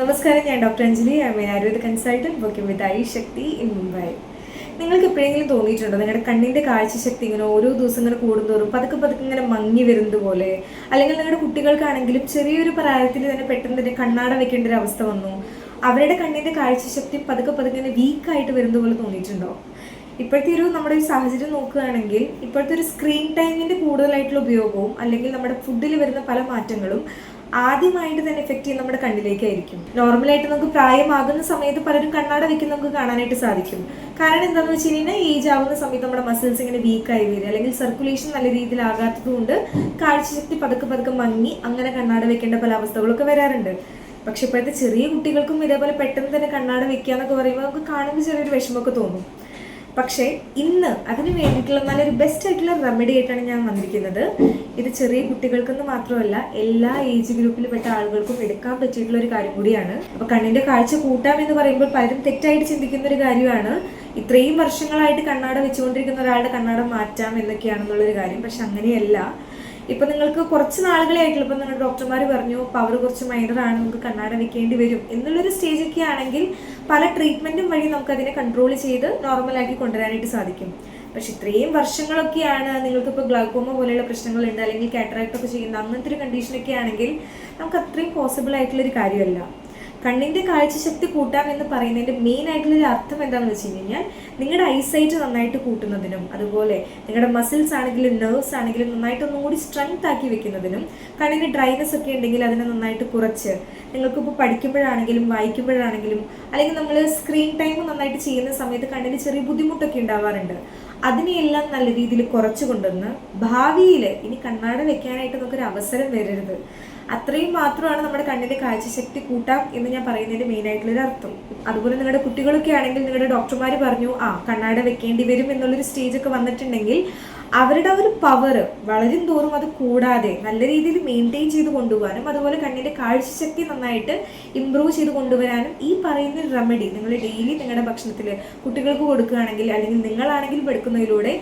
നമസ്കാരം ഞാൻ doctor Anjali. I mean Ayurveda consultant working with I Shakti in Mumbai നിങ്ങൾക്ക് എപ്പോഴെങ്കിലും തോന്നിയിട്ടുണ്ടോ? നിങ്ങളുടെ കണ്ണിന്റെ കാഴ്ചശക്തി ഇങ്ങനെ ഓരോ ദിവസം ഇങ്ങനെ കൂടുന്തോറും പതുക്കെ പതുക്കെ ഇങ്ങനെ മങ്ങി വരുന്നത് പോലെ? അല്ലെങ്കിൽ നിങ്ങളുടെ കുട്ടികൾക്കാണെങ്കിലും ചെറിയൊരു പ്രായത്തിൽ തന്നെ പെട്ടെന്ന് തന്നെ കണ്ണാട വെക്കേണ്ട ഒരു അവസ്ഥ വന്നു. അവരുടെ കണ്ണിന്റെ കാഴ്ചശക്തി പതുക്കെ പതുക്കെ ഇങ്ങനെ വീക്കായിട്ട് വരുന്നത് പോലെ തോന്നിയിട്ടുണ്ടോ? ഇപ്പോഴത്തെ ഒരു നമ്മുടെ ഒരു സാഹചര്യം നോക്കുകയാണെങ്കിൽ ഇപ്പോഴത്തെ ഒരു സ്ക്രീൻ ടൈമിന്റെ കൂടുതലായിട്ടുള്ള ഉപയോഗവും അല്ലെങ്കിൽ നമ്മുടെ ഫുഡിൽ വരുന്ന പല മാറ്റങ്ങളും ആദ്യമായിട്ട് തന്നെ എഫക്ട് ചെയ്യുന്ന നമ്മുടെ കണ്ണിലേക്കായിരിക്കും. നോർമലായിട്ട് നമുക്ക് പ്രായമാകുന്ന സമയത്ത് പലരും കണ്ണാട വെക്കുന്ന നമുക്ക് കാണാനായിട്ട് സാധിക്കും. കാരണം എന്താണെന്ന് വെച്ച് കഴിഞ്ഞാൽ ഏജ് ആവുന്ന സമയത്ത് നമ്മുടെ മസിൽസ് ഇങ്ങനെ വീക്കായി വരിക അല്ലെങ്കിൽ സർക്കുലേഷൻ നല്ല രീതിയിൽ ആകാത്തത് കൊണ്ട് കാഴ്ചശക്തി പതുക്കെ പതുക്കെ മങ്ങി അങ്ങനെ കണ്ണാട വെക്കേണ്ട പല അവസ്ഥകളൊക്കെ വരാറുണ്ട്. പക്ഷെ ഇപ്പോഴത്തെ ചെറിയ കുട്ടികൾക്കും ഇതേപോലെ പെട്ടെന്ന് തന്നെ കണ്ണാട വെക്കുക എന്നൊക്കെ പറയുമ്പോൾ നമുക്ക് കാണുമ്പോൾ ചെറിയൊരു വിഷമമൊക്കെ തോന്നും. പക്ഷേ ഇന്ന് അതിന് വേണ്ടിയിട്ടുള്ള നല്ലൊരു ബെസ്റ്റ് ആയിട്ടുള്ള റെമഡി ആയിട്ടാണ് ഞാൻ വന്നിരിക്കുന്നത്. ഇത് ചെറിയ കുട്ടികൾക്കെന്ന് മാത്രമല്ല എല്ലാ ഏജ് ഗ്രൂപ്പിൽ പെട്ട ആളുകൾക്കും എടുക്കാൻ പറ്റിയിട്ടുള്ള ഒരു കാര്യം കൂടിയാണ്. അപ്പൊ കണ്ണിന്റെ കാഴ്ച കൂട്ടാം എന്ന് പറയുമ്പോൾ പലരും തെറ്റായിട്ട് ചിന്തിക്കുന്ന ഒരു കാര്യമാണ്. ഇത്രയും വർഷങ്ങളായിട്ട് കണ്ണാട വെച്ചുകൊണ്ടിരിക്കുന്ന ഒരാളുടെ കണ്ണാട മാറ്റാം എന്നൊക്കെയാണെന്നുള്ളൊരു കാര്യം. പക്ഷെ അങ്ങനെയല്ല. ഇപ്പൊ നിങ്ങൾക്ക് കുറച്ച് നാളുകളായിട്ടുള്ള ഇപ്പം നിങ്ങളുടെ ഡോക്ടർമാർ പറഞ്ഞു പവർ കുറച്ച് മൈനർ ആണ് നമുക്ക് കണ്ണാട വെക്കേണ്ടി വരും. എന്നുള്ളൊരു സ്റ്റേജ് ഒക്കെ ആണെങ്കിൽ പല ട്രീറ്റ്മെന്റും വഴി നമുക്ക് അതിനെ കൺട്രോൾ ചെയ്ത് നോർമലാക്കി കൊണ്ടുവരാനായിട്ട് സാധിക്കും. പക്ഷെ ഇത്രയും വർഷങ്ങളൊക്കെയാണ് നിങ്ങൾക്ക് ഇപ്പോൾ ഗ്ലൗക്കോമ പോലെയുള്ള പ്രശ്നങ്ങളുണ്ട് അല്ലെങ്കിൽ കാറ്ററാക്ട് ഒക്കെ ചെയ്യുന്ന അങ്ങനത്തെ ഒരു കണ്ടീഷനൊക്കെ ആണെങ്കിൽ നമുക്ക് അത്രയും പോസിബിൾ ആയിട്ടുള്ള ഒരു കാര്യമല്ല. കണ്ണിന്റെ കാഴ്ചശക്തി കൂട്ടാം എന്ന് പറയുന്നതിന്റെ മെയിൻ ആയിട്ടുള്ള ഒരു അർത്ഥം എന്താണെന്ന് വെച്ച് കഴിഞ്ഞാൽ നിങ്ങളുടെ ഐസൈറ്റ് നന്നായിട്ട് കൂട്ടുന്നതിനും അതുപോലെ നിങ്ങളുടെ മസിൽസ് ആണെങ്കിലും നെർവ്സ് ആണെങ്കിലും നന്നായിട്ട് ഒന്നും കൂടി സ്ട്രെങ്ത് ആക്കി വെക്കുന്നതിനും കണ്ണിന് ഡ്രൈനെസ് ഒക്കെ ഉണ്ടെങ്കിൽ അതിനെ നന്നായിട്ട് കുറച്ച്. നിങ്ങൾക്കിപ്പോൾ പഠിക്കുമ്പോഴാണെങ്കിലും വായിക്കുമ്പോഴാണെങ്കിലും അല്ലെങ്കിൽ നമ്മൾ സ്ക്രീൻ ടൈം നന്നായിട്ട് ചെയ്യുന്ന സമയത്ത് കണ്ണിന് ചെറിയ ബുദ്ധിമുട്ടൊക്കെ ഉണ്ടാവാറുണ്ട്. അതിനെയെല്ലാം നല്ല രീതിയിൽ കുറച്ചു കൊണ്ടുവന്ന് ഭാവിയിൽ ഇനി കണ്ണാട വെക്കാനായിട്ട് നമുക്കൊരു അവസരം വരരുത്. അത്രയും മാത്രമാണ് നമ്മുടെ കണ്ണിന്റെ കാഴ്ചശക്തി കൂട്ടാം എന്ന് ഞാൻ പറയുന്നതിന്റെ മെയിനായിട്ടുള്ളൊരു അർത്ഥം. അതുപോലെ നിങ്ങളുടെ കുട്ടികളൊക്കെ ആണെങ്കിൽ നിങ്ങളുടെ ഡോക്ടർമാർ പറഞ്ഞു ആ കണ്ണാട വെക്കേണ്ടി വരും എന്നുള്ളൊരു സ്റ്റേജൊക്കെ വന്നിട്ടുണ്ടെങ്കിൽ അവരുടെ ഒരു പവർ വളരും തോറും അത് കൂടാതെ നല്ല രീതിയിൽ മെയിന്റെയിൻ ചെയ്ത് കൊണ്ടുപോകാനും അതുപോലെ കണ്ണിന്റെ കാഴ്ചശക്തി നന്നായിട്ട് ഇമ്പ്രൂവ് ചെയ്ത് കൊണ്ടുവരാനും ഈ പറയുന്ന റെമഡി നിങ്ങൾ ഡെയിലി നിങ്ങളുടെ ഭക്ഷണത്തിൽ കുട്ടികൾക്ക് കൊടുക്കുകയാണെങ്കിൽ അല്ലെങ്കിൽ നിങ്ങളാണെങ്കിലും എടുക്കുന്നതിലൂടെ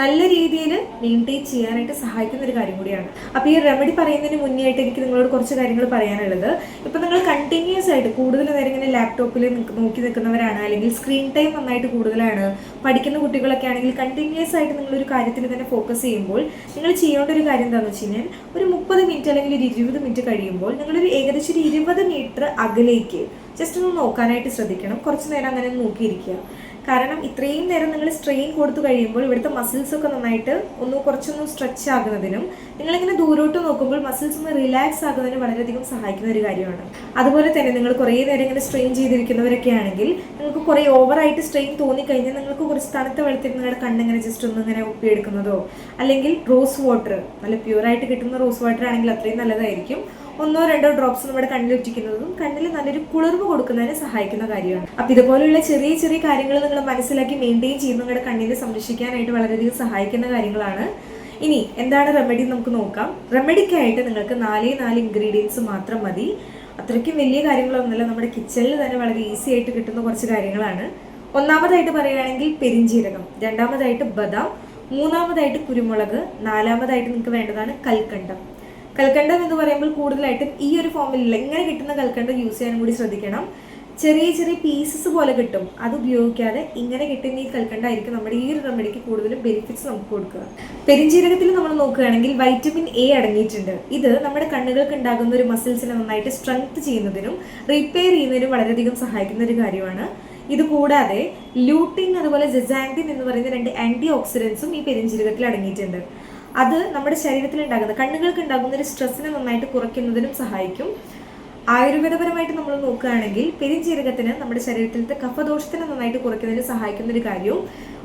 നല്ല രീതിയിൽ മെയിന്റെയിൻ ചെയ്യാനായിട്ട് സഹായിക്കുന്ന ഒരു കാര്യം കൂടിയാണ്. അപ്പോൾ ഈ റെമഡി പറയുന്നതിന് മുന്നേ ആയിട്ട് എനിക്ക് നിങ്ങളോട് കുറച്ച് കാര്യങ്ങൾ പറയാനുള്ളത്. ഇപ്പം നിങ്ങൾ കണ്ടിന്യൂസ് ആയിട്ട് കൂടുതൽ നേരം ഇങ്ങനെ ലാപ്ടോപ്പിൽ നോക്കി നിൽക്കുന്നവരാണ് അല്ലെങ്കിൽ സ്ക്രീൻ ടൈം നന്നായിട്ട് കൂടുതലാണ് പഠിക്കുന്ന കുട്ടികളൊക്കെ ആണെങ്കിൽ കണ്ടിന്യൂസ് ആയിട്ട് നിങ്ങളൊരു കാര്യത്തിൽ തന്നെ ഫോക്കസ് ചെയ്യുമ്പോൾ നിങ്ങൾ ചെയ്യേണ്ട ഒരു കാര്യം എന്താണെന്ന് വെച്ച് കഴിഞ്ഞാൽ ഒരു മുപ്പത് മിനിറ്റ് അല്ലെങ്കിൽ ഒരു ഇരുപത് മിനിറ്റ് കഴിയുമ്പോൾ നിങ്ങളൊരു ഏകദേശം ഒരു ഇരുപത് മീറ്റർ അകലേക്ക് ജസ്റ്റ് ഒന്ന് നോക്കാനായിട്ട് ശ്രദ്ധിക്കണം. കുറച്ച് നേരം അങ്ങനെ നോക്കിയിരിക്കുക. കാരണം ഇത്രയും നേരം നിങ്ങൾ സ്ട്രെയിൻ കൊടുത്തു കഴിയുമ്പോൾ ഇവിടുത്തെ മസിൽസ് ഒക്കെ നന്നായിട്ട് ഒന്ന് കുറച്ചൊന്ന് സ്ട്രെച്ച് ആകുന്നതിനും നിങ്ങളിങ്ങനെ ദൂരോട്ട് നോക്കുമ്പോൾ മസിൽസ് ഒന്ന് റിലാക്സ് ആകുന്നതിന് വളരെയധികം സഹായിക്കുന്ന ഒരു കാര്യമാണ്. അതുപോലെ തന്നെ നിങ്ങൾ കുറേ നേരം ഇങ്ങനെ സ്ട്രെയിൻ ചെയ്തിരിക്കുന്നവരൊക്കെ ആണെങ്കിൽ നിങ്ങൾക്ക് കുറേ ഓവറായിട്ട് സ്ട്രെയിൻ തോന്നിക്കഴിഞ്ഞാൽ നിങ്ങൾക്ക് കുറച്ച് തണുത്ത വെള്ളത്തിൽ നിങ്ങളുടെ കണ്ണിങ്ങനെ ജസ്റ്റ് ഒന്ന് ഇങ്ങനെ ഒപ്പിയെടുക്കുന്നതോ അല്ലെങ്കിൽ റോസ് വാട്ടർ നല്ല പ്യൂറായിട്ട് കിട്ടുന്ന റോസ് വാട്ടർ ആണെങ്കിൽ അത്രയും നല്ലതായിരിക്കും. ഒന്നോ രണ്ടോ ഡ്രോപ്സ് നമ്മുടെ കണ്ണിൽ ഒറ്റിക്കുന്നതും കണ്ണിൽ നല്ലൊരു കുളിർവ് കൊടുക്കുന്നതിന് സഹായിക്കുന്ന കാര്യമാണ്. അപ്പൊ ഇതുപോലെയുള്ള ചെറിയ ചെറിയ കാര്യങ്ങൾ നിങ്ങൾ മനസ്സിലാക്കി മെയിന്റെയിൻ ചെയ്യുന്ന നിങ്ങളുടെ കണ്ണിനെ സംരക്ഷിക്കാനായിട്ട് വളരെയധികം സഹായിക്കുന്ന കാര്യങ്ങളാണ്. ഇനി എന്താണ് റെമഡി നമുക്ക് നോക്കാം. റെമഡിക്കായിട്ട് നിങ്ങൾക്ക് നാലേ നാല് ഇൻഗ്രീഡിയൻസ് മാത്രം മതി. അത്രയ്ക്കും വലിയ കാര്യങ്ങളൊന്നുമല്ല. നമ്മുടെ കിച്ചണിൽ തന്നെ വളരെ ഈസി ആയിട്ട് കിട്ടുന്ന കുറച്ച് കാര്യങ്ങളാണ്. ഒന്നാമതായിട്ട് പറയുകയാണെങ്കിൽ പെരിഞ്ചീരകം രണ്ടാമതായിട്ട് ബദാം മൂന്നാമതായിട്ട് കുരുമുളക് നാലാമതായിട്ട് നിങ്ങൾക്ക് വേണ്ടതാണ് കൽക്കണ്ടം. കൽക്കണ്ടം എന്ന് പറയുമ്പോൾ കൂടുതലായിട്ടും ഈ ഒരു ഫോമിൽ എങ്ങനെ കിട്ടുന്ന കൽക്കണ്ടം യൂസ് ചെയ്യാനും കൂടി ശ്രദ്ധിക്കണം. ചെറിയ ചെറിയ പീസസ് പോലെ കിട്ടും. അത് ഉപയോഗിക്കാതെ ഇങ്ങനെ കിട്ടുന്ന ഈ കൽക്കണ്ടായിരിക്കും നമ്മുടെ ഈ ഒരു റെമഡിക്ക് കൂടുതലും ബെനിഫിറ്റ്സ് നമുക്ക് കൊടുക്കുക. പെരിഞ്ചീരകത്തിൽ നമ്മൾ നോക്കുകയാണെങ്കിൽ വൈറ്റമിൻ എ അടങ്ങിയിട്ടുണ്ട്. ഇത് നമ്മുടെ കണ്ണുകൾക്ക് ഉണ്ടാകുന്ന ഒരു മസിൽസിനെ നന്നായിട്ട് സ്ട്രെങ്ത് ചെയ്യുന്നതിനും റിപ്പയർ ചെയ്യുന്നതിനും വളരെയധികം സഹായിക്കുന്ന ഒരു കാര്യമാണ്. ഇത് കൂടാതെ ലൂട്ടിൻ അതുപോലെ ജെസാന്റിൻ എന്ന് പറയുന്ന രണ്ട് ആന്റി ഓക്സിഡൻസും ഈ പെരിഞ്ചീരകത്തിൽ അടങ്ങിയിട്ടുണ്ട്. അത് നമ്മുടെ ശരീരത്തിൽ ഉണ്ടാകുന്ന കണ്ണുകൾക്ക് ഉണ്ടാകുന്ന ഒരു സ്ട്രെസ്സിനെ നന്നായിട്ട് കുറയ്ക്കുന്നതിനും സഹായിക്കും. ആയുർവേദപരമായിട്ട് നമ്മൾ നോക്കുകയാണെങ്കിൽ പെരിഞ്ചീരകത്തിന് നമ്മുടെ ശരീരത്തിലത്തെ കഫദോഷത്തിനെ നന്നായിട്ട് കുറയ്ക്കുന്നതിന് സഹായിക്കുന്ന ഒരു കാര്യവും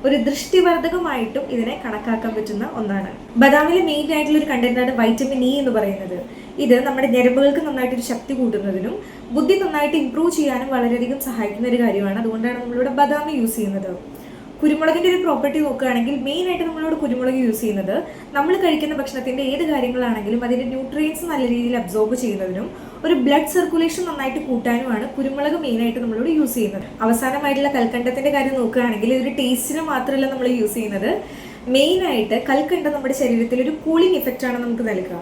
ഒരു ദൃഷ്ടിവർദ്ധകമായിട്ടും ഇതിനെ കണക്കാക്കാൻ പറ്റുന്ന ഒന്നാണ്. ബദാമിലെ മെയിൻ ആയിട്ടുള്ള ഒരു കണ്ടന്റാണ് വൈറ്റമിൻ ഇ എന്ന് പറയുന്നത്. ഇത് നമ്മുടെ ഞരമ്പുകൾക്ക് നന്നായിട്ട് ഒരു ശക്തി കൂട്ടുന്നതിനും ബുദ്ധി നന്നായിട്ട് ഇംപ്രൂവ് ചെയ്യാനും വളരെയധികം സഹായിക്കുന്ന ഒരു കാര്യമാണ്. അതുകൊണ്ടാണ് നമ്മളിവിടെ ബദാമി യൂസ് ചെയ്യുന്നത്. കുരുമുളകിന്റെ ഒരു പ്രോപ്പർട്ടി നോക്കുകയാണെങ്കിൽ മെയിൻ ആയിട്ട് നമ്മളോട് കുരുമുളക് യൂസ് ചെയ്യുന്നത് നമ്മൾ കഴിക്കുന്ന ഭക്ഷണത്തിന്റെ ഏത് കാര്യങ്ങളാണെങ്കിലും അതിന്റെ ന്യൂട്രിയൻസ് നല്ല രീതിയിൽ അബ്സോർബ് ചെയ്യുന്നതിനും ഒരു ബ്ലഡ് സർക്കുലേഷൻ നന്നായിട്ട് കൂട്ടാനുമാണ് കുരുമുളക് മെയിൻ ആയിട്ട് നമ്മളോട് യൂസ് ചെയ്യുന്നത്. അവസാനമായിട്ടുള്ള കൽക്കണ്ടത്തിന്റെ കാര്യം നോക്കുകയാണെങ്കിൽ ഇതൊരു ടേസ്റ്റിന് മാത്രമല്ല നമ്മൾ യൂസ് ചെയ്യുന്നത്. മെയിൻ ആയിട്ട് കൽക്കണ്ടം നമ്മുടെ ശരീരത്തിൽ ഒരു കൂളിംഗ് ഇഫക്റ്റ് ആണ് നമുക്ക് നൽകുക.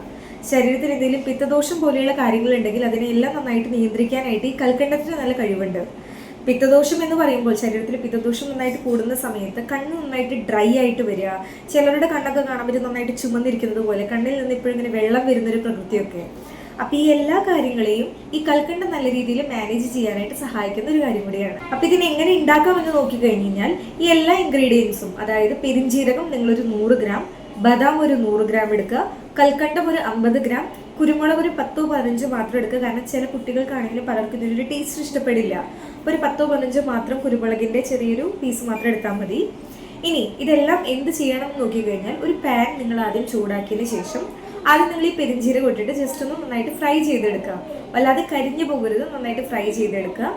ശരീരത്തിൽ എന്തെങ്കിലും പിത്തദോഷം പോലെയുള്ള കാര്യങ്ങളുണ്ടെങ്കിൽ അതിനെല്ലാം നന്നായിട്ട് നിയന്ത്രിക്കാനായിട്ട് ഈ കൽക്കണ്ടത്തിന് നല്ല കഴിവുണ്ട്. പിത്തദോഷം എന്ന് പറയുമ്പോൾ ശരീരത്തിൽ പിത്തദോഷം നന്നായിട്ട് കൂടുന്ന സമയത്ത് കണ്ണ് നന്നായിട്ട് ഡ്രൈ ആയിട്ട് വരിക. ചിലരുടെ കണ്ണൊക്കെ കാണാൻ പറ്റും നന്നായിട്ട് ചുമന്നിരിക്കുന്നത് പോലെ കണ്ണിൽ നിന്ന് ഇപ്പോഴും ഇങ്ങനെ വെള്ളം വരുന്നൊരു പ്രകൃതിയൊക്കെ. അപ്പൊ ഈ എല്ലാ കാര്യങ്ങളെയും ഈ കൽക്കണ്ട നല്ല രീതിയിൽ മാനേജ് ചെയ്യാനായിട്ട് സഹായിക്കുന്ന ഒരു കാര്യം കൂടിയാണ്. അപ്പൊ ഇതിനെ എങ്ങനെ ഉണ്ടാക്കാമെന്ന് നോക്കി കഴിഞ്ഞാൽ ഈ എല്ലാ ഇൻഗ്രീഡിയൻസും അതായത് പെരിഞ്ജീരകം നിങ്ങളൊരു നൂറ് ഗ്രാം ബദാം ഒരു നൂറ് ഗ്രാം എടുക്കുക കൽക്കണ്ടം ഒരു അമ്പത് ഗ്രാം കുരുമുളക് ഒരു പത്തോ പതിനഞ്ചോ മാത്രം എടുക്കുക. കാരണം ചില കുട്ടികൾക്കാണെങ്കിലും പലർക്കും ഇതിനൊരു ടേസ്റ്റ് ഇഷ്ടപ്പെടില്ല. അപ്പോൾ ഒരു പത്തോ പതിനഞ്ചോ മാത്രം കുരുമുളകിന്റെ ചെറിയൊരു പീസ് മാത്രം എടുത്താൽ മതി. ഇനി ഇതെല്ലാം എന്ത് ചെയ്യണം എന്ന് നോക്കിക്കഴിഞ്ഞാൽ ഒരു പാൻ നിങ്ങൾ ആദ്യം ചൂടാക്കിയതിന് ശേഷം ആദ്യം നിങ്ങൾ ഈ പെരിഞ്ചീരകം ഇട്ടിട്ട് ജസ്റ്റ് ഒന്ന് നന്നായിട്ട് ഫ്രൈ ചെയ്തെടുക്കുക. വല്ലാതെ കരിഞ്ഞു പോകരുത്. നന്നായിട്ട് ഫ്രൈ ചെയ്തെടുക്കുക.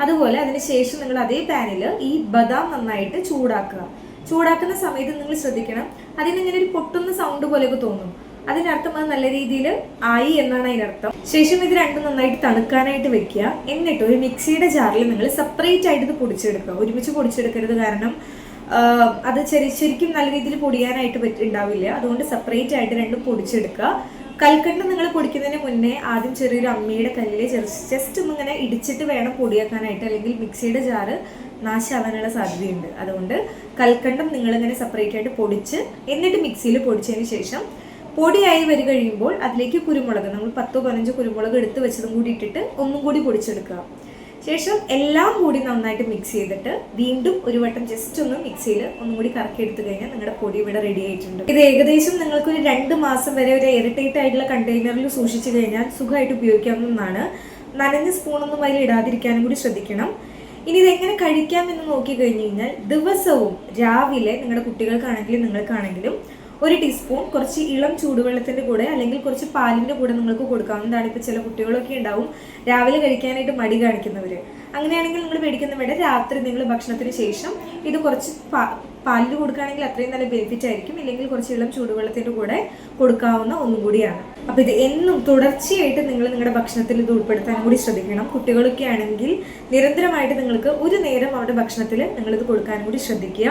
അതുപോലെ അതിന് ശേഷം നിങ്ങൾ അതേ പാനിൽ ഈ ബദാം നന്നായിട്ട് ചൂടാക്കുക. ചൂടാക്കുന്ന സമയത്ത് നിങ്ങൾ ശ്രദ്ധിക്കണം. അതിനിങ്ങനെ ഒരു പൊട്ടുന്ന സൗണ്ട് പോലെയൊക്കെ തോന്നും. അതിനർത്ഥം അത് നല്ല രീതിയിൽ ആയി എന്നാണ് അതിനർത്ഥം. ശേഷം ഇത് രണ്ടും നന്നായിട്ട് തണുക്കാനായിട്ട് വെക്കുക. എന്നിട്ട് ഒരു മിക്സിയുടെ ജാറിൽ നിങ്ങൾ സെപ്പറേറ്റ് ആയിട്ട് ഇത് പൊടിച്ചെടുക്കുക. ഒരുമിച്ച് പൊടിച്ചെടുക്കരുത് കാരണം അത് ചെറിയ ശരിക്കും നല്ല രീതിയിൽ പൊടിയാനായിട്ട് പറ്റി ഉണ്ടാവില്ല. അതുകൊണ്ട് സെപ്പറേറ്റ് ആയിട്ട് രണ്ടും പൊടിച്ചെടുക്കുക. കൽക്കണ്ട് നിങ്ങൾ പൊടിക്കുന്നതിന് മുന്നേ ആദ്യം ചെറിയൊരു അമ്മയുടെ കല്ലിൽ ജസ്റ്റ് ഒന്ന് ഇങ്ങനെ ഇടിച്ചിട്ട് വേണം പൊടിയാക്കാനായിട്ട്. അല്ലെങ്കിൽ മിക്സിയുടെ ജാറ് നാശാവാനുള്ള സാധ്യതയുണ്ട്. അതുകൊണ്ട് കൽക്കണ്ടം നിങ്ങളിങ്ങനെ സെപ്പറേറ്റ് ആയിട്ട് പൊടിച്ച് എന്നിട്ട് മിക്സിയിൽ പൊടിച്ചതിന് ശേഷം പൊടിയായി വരി കഴിയുമ്പോൾ അതിലേക്ക് കുരുമുളക് നമ്മൾ പത്തോ പതിനഞ്ചോ കുരുമുളക് എടുത്ത് വെച്ചതും കൂടി ഇട്ടിട്ട് ഒന്നും കൂടി പൊടിച്ചെടുക്കുക. ശേഷം എല്ലാം കൂടി നന്നായിട്ട് മിക്സ് ചെയ്തിട്ട് വീണ്ടും ഒരു വട്ടം ജസ്റ്റ് ഒന്ന് മിക്സിയിൽ ഒന്നും കൂടി കറക്കി എടുത്തു കഴിഞ്ഞാൽ നിങ്ങളുടെ പൊടി ഇവിടെ റെഡി ആയിട്ടുണ്ട്. ഇത് ഏകദേശം നിങ്ങൾക്ക് ഒരു രണ്ട് മാസം വരെ ഒരു എയർടൈറ്റ് ആയിട്ടുള്ള കണ്ടെയ്നറിൽ സൂക്ഷിച്ചു കഴിഞ്ഞാൽ സുഖമായിട്ട് ഉപയോഗിക്കാവുന്നതാണ്. നനഞ്ഞ സ്പൂണൊന്നും അതിൽ ഇടാതിരിക്കാനും കൂടി ശ്രദ്ധിക്കണം. ഇനി ഇതെങ്ങനെ കഴിക്കാം എന്ന് നോക്കി കഴിഞ്ഞു കഴിഞ്ഞാൽ ദിവസവും രാവിലെ നിങ്ങളുടെ കുട്ടികൾക്കാണെങ്കിലും നിങ്ങൾക്കാണെങ്കിലും ഒരു ടീസ്പൂൺ കുറച്ച് ഇളം ചൂടുവെള്ളത്തിന്റെ കൂടെ അല്ലെങ്കിൽ കുറച്ച് പാലിന്റെ കൂടെ നിങ്ങൾക്ക് കൊടുക്കാവുന്നതാണ് ഇപ്പോൾ ചില കുട്ടികളൊക്കെ ഉണ്ടാവും. രാവിലെ കഴിക്കാനായിട്ട് മടി കാണിക്കുന്നവർ അങ്ങനെയാണെങ്കിൽ നിങ്ങൾ മേടിക്കുന്ന വേണ്ട രാത്രി നിങ്ങൾ ഭക്ഷണത്തിന് ശേഷം ഇത് കുറച്ച് പാലിൽ കൊടുക്കുകയാണെങ്കിൽ അത്രയും നല്ല ബെനിഫിറ്റ് ആയിരിക്കും. ഇല്ലെങ്കിൽ കുറച്ച് ഇളം ചൂടുവെള്ളത്തിന്റെ കൂടെ കൊടുക്കാവുന്ന ഒന്നും കൂടിയാണ്. അപ്പോൾ ഇത് എന്നും തുടർച്ചയായിട്ട് നിങ്ങൾ നിങ്ങളുടെ ഭക്ഷണത്തിൽ ഇത് ഉൾപ്പെടുത്താൻ കൂടി ശ്രദ്ധിക്കണം. കുട്ടികളൊക്കെ ആണെങ്കിൽ നിരന്തരമായിട്ട് നിങ്ങൾക്ക് ഒരു നേരം അവരുടെ ഭക്ഷണത്തിൽ നിങ്ങളിത് കൊടുക്കാനും കൂടി ശ്രദ്ധിക്കുക.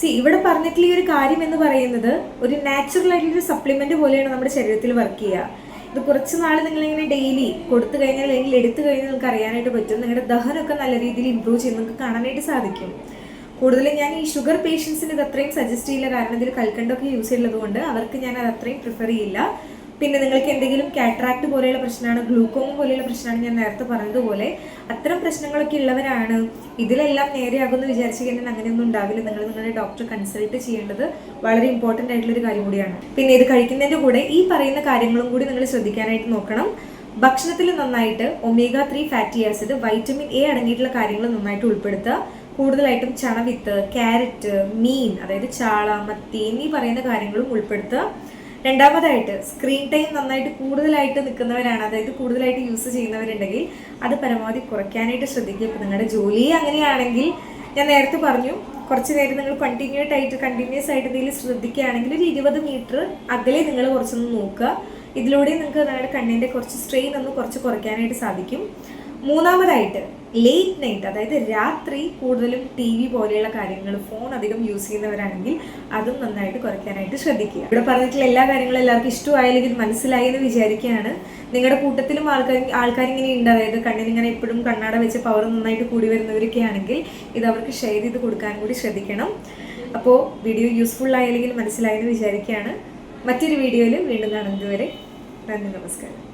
സി ഇവിടെ പറഞ്ഞിട്ടുള്ള ഈ ഒരു കാര്യം എന്ന് പറയുന്നത് ഒരു നാച്ചുറൽ ആയിട്ടുള്ള ഒരു സപ്ലിമെന്റ് പോലെയാണ് നമ്മുടെ ശരീരത്തിൽ വർക്ക് ചെയ്യുക. ഇത് കുറച്ച് നാൾ നിങ്ങളിങ്ങനെ ഡെയിലി കൊടുത്തു കഴിഞ്ഞാൽ അല്ലെങ്കിൽ എടുത്തു കഴിഞ്ഞാൽ നിങ്ങൾക്ക് അറിയാനായിട്ട് പറ്റും. നിങ്ങളുടെ ദഹനമൊക്കെ നല്ല രീതിയിൽ ഇമ്പ്രൂവ് ചെയ്യും. നിങ്ങൾക്ക് കാണാനായിട്ട് സാധിക്കും. കൂടുതലും ഞാൻ ഈ ഷുഗർ പേഷ്യൻസിന് ഇത് അത്രയും സജസ്റ്റ് ചെയ്യില്ല. കാരണം ഇതിൽ കൽക്കണ്ടൊക്കെ യൂസ് ചെയ്യുള്ളത് കൊണ്ട് അവർക്ക് ഞാൻ അത് അത്രയും പ്രിഫർ ചെയ്യില്ല. പിന്നെ നിങ്ങൾക്ക് എന്തെങ്കിലും കാട്രാക്ട് പോലെയുള്ള പ്രശ്നമാണ് ഗ്ലൂക്കോമ പോലെയുള്ള പ്രശ്നമാണ് ഞാൻ നേരത്തെ പറഞ്ഞതുപോലെ അത്തരം പ്രശ്നങ്ങളൊക്കെ ഉള്ളവരാണ്. ഇതിലെല്ലാം നേരെയാകുമെന്ന് വിചാരിച്ചു കഴിഞ്ഞാൽ അങ്ങനെയൊന്നും ഉണ്ടാവില്ല. നിങ്ങൾ നിങ്ങളുടെ ഡോക്ടറെ കൺസൾട്ട് ചെയ്യേണ്ടത് വളരെ ഇമ്പോർട്ടന്റ് ആയിട്ടുള്ള ഒരു കാര്യം കൂടിയാണ്. പിന്നെ ഇത് കഴിക്കുന്നതിന്റെ കൂടെ ഈ പറയുന്ന കാര്യങ്ങളും കൂടി നിങ്ങൾ ശ്രദ്ധിക്കാനായിട്ട് നോക്കണം. ഭക്ഷണത്തിൽ നന്നായിട്ട് omega three fatty acid vitamin A അടങ്ങിയിട്ടുള്ള കാര്യങ്ങൾ നന്നായിട്ട് ഉൾപ്പെടുത്തുക. കൂടുതലായിട്ടും ചണവിത്ത് ക്യാരറ്റ് മീൻ അതായത് ചാള മത്തി എന്നീ പറയുന്ന കാര്യങ്ങളും ഉൾപ്പെടുത്തുക. രണ്ടാമതായിട്ട് സ്ക്രീൻ ടൈം നന്നായിട്ട് കൂടുതലായിട്ട് നിൽക്കുന്നവരാണ്. അതായത് കൂടുതലായിട്ട് യൂസ് ചെയ്യുന്നവരുണ്ടെങ്കിൽ അത് പരമാവധി കുറയ്ക്കാനായിട്ട് ശ്രദ്ധിക്കുക. ഇപ്പം നിങ്ങളുടെ ജോലി അങ്ങനെയാണെങ്കിൽ ഞാൻ നേരത്തെ പറഞ്ഞു കുറച്ച് നേരം നിങ്ങൾ കണ്ടിന്യൂ ആയിട്ട് കണ്ടിന്യൂസ് ആയിട്ട് എന്തെങ്കിലും ശ്രദ്ധിക്കുകയാണെങ്കിൽ ഒരു ഇരുപത് മീറ്റർ അകലെ നിങ്ങൾ കുറച്ചൊന്ന് നോക്കുക. ഇതിലൂടെ നിങ്ങൾക്ക് നിങ്ങളുടെ കണ്ണിന്റെ കുറച്ച് സ്ട്രെയിൻ ഒന്ന് കുറച്ച് കുറയ്ക്കാനായിട്ട് സാധിക്കും. മൂന്നാമതായിട്ട് ലേറ്റ് നൈറ്റ് അതായത് രാത്രി കൂടുതലും ടി വി പോലെയുള്ള കാര്യങ്ങൾ ഫോൺ അധികം യൂസ് ചെയ്യുന്നവരാണെങ്കിൽ അതും നന്നായിട്ട് കുറയ്ക്കാനായിട്ട് ശ്രദ്ധിക്കുക. ഇവിടെ പറഞ്ഞിട്ടുള്ള എല്ലാ കാര്യങ്ങളും എല്ലാവർക്കും ഇഷ്ടമായില്ലെങ്കിൽ മനസ്സിലായി എന്ന് വിചാരിക്കുകയാണ്. നിങ്ങളുടെ കൂട്ടത്തിലും ആൾക്കാർ ആൾക്കാരിങ്ങനെ ഉണ്ട്. അതായത് കണ്ണിനിങ്ങനെ എപ്പോഴും കണ്ണാട വെച്ച് പവർ നന്നായിട്ട് കൂടി വരുന്നവരൊക്കെ ആണെങ്കിൽ ഇത് അവർക്ക് ഷെയർ ചെയ്ത് കൊടുക്കാൻ കൂടി ശ്രദ്ധിക്കണം. അപ്പോൾ വീഡിയോ യൂസ്ഫുൾ ആയില്ലെങ്കിൽ മനസ്സിലായെന്ന് വിചാരിക്കുകയാണ്. മറ്റൊരു വീഡിയോയിൽ വീണ്ടും കാണുന്നതുവരെ നന്ദി നമസ്കാരം.